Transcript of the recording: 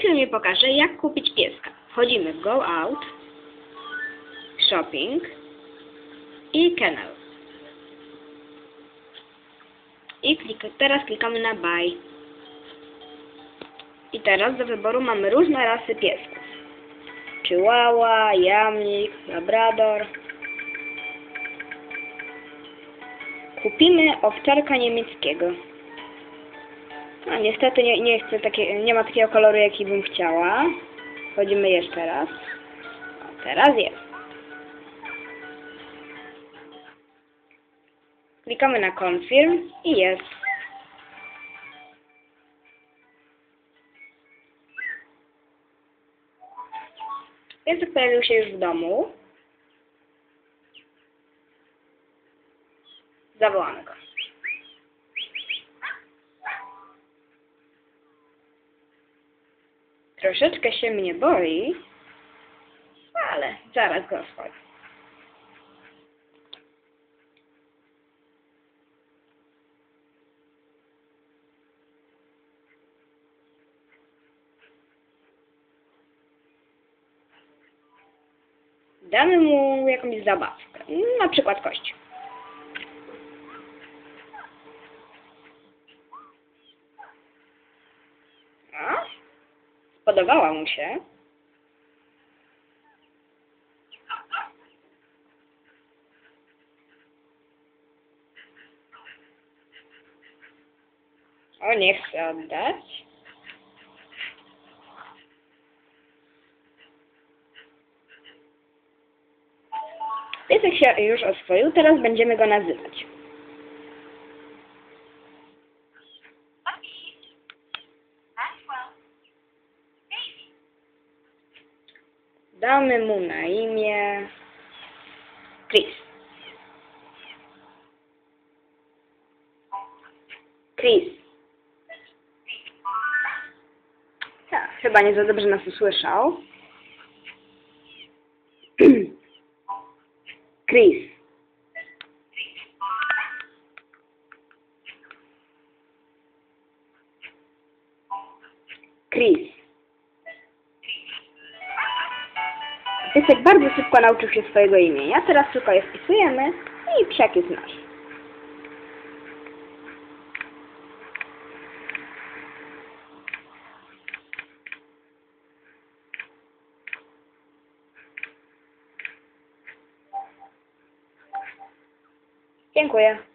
filmie pokażę, jak kupić pieska. Wchodzimy w Go Out, Shopping i Kennel. I klika, teraz klikamy na Buy. I teraz do wyboru mamy różne rasy piesków. Chihuahua, jamnik, labrador. Kupimy owczarka niemieckiego. No niestety nie, nie chcę takie, nie ma takiego koloru jaki bym chciała. Wchodzimy jeszcze raz. Teraz jest. Klikamy na confirm i jest. Piesek pojawił się już w domu. Zawołamy go. Troszeczkę się mnie boi, ale zaraz go oswoję. Damy mu jakąś zabawkę, na przykład kość. Podobała mu się. O, nie chce oddać. Piesek się już oswoił, teraz będziemy go nazywać. Damy mu na imię Chris. Chris. Tak, chyba nie za dobrze nas usłyszał. Chris. Chris. Piesek bardzo szybko nauczył się swojego imienia. Teraz tylko je wpisujemy i psiak jest nasz. Dziękuję.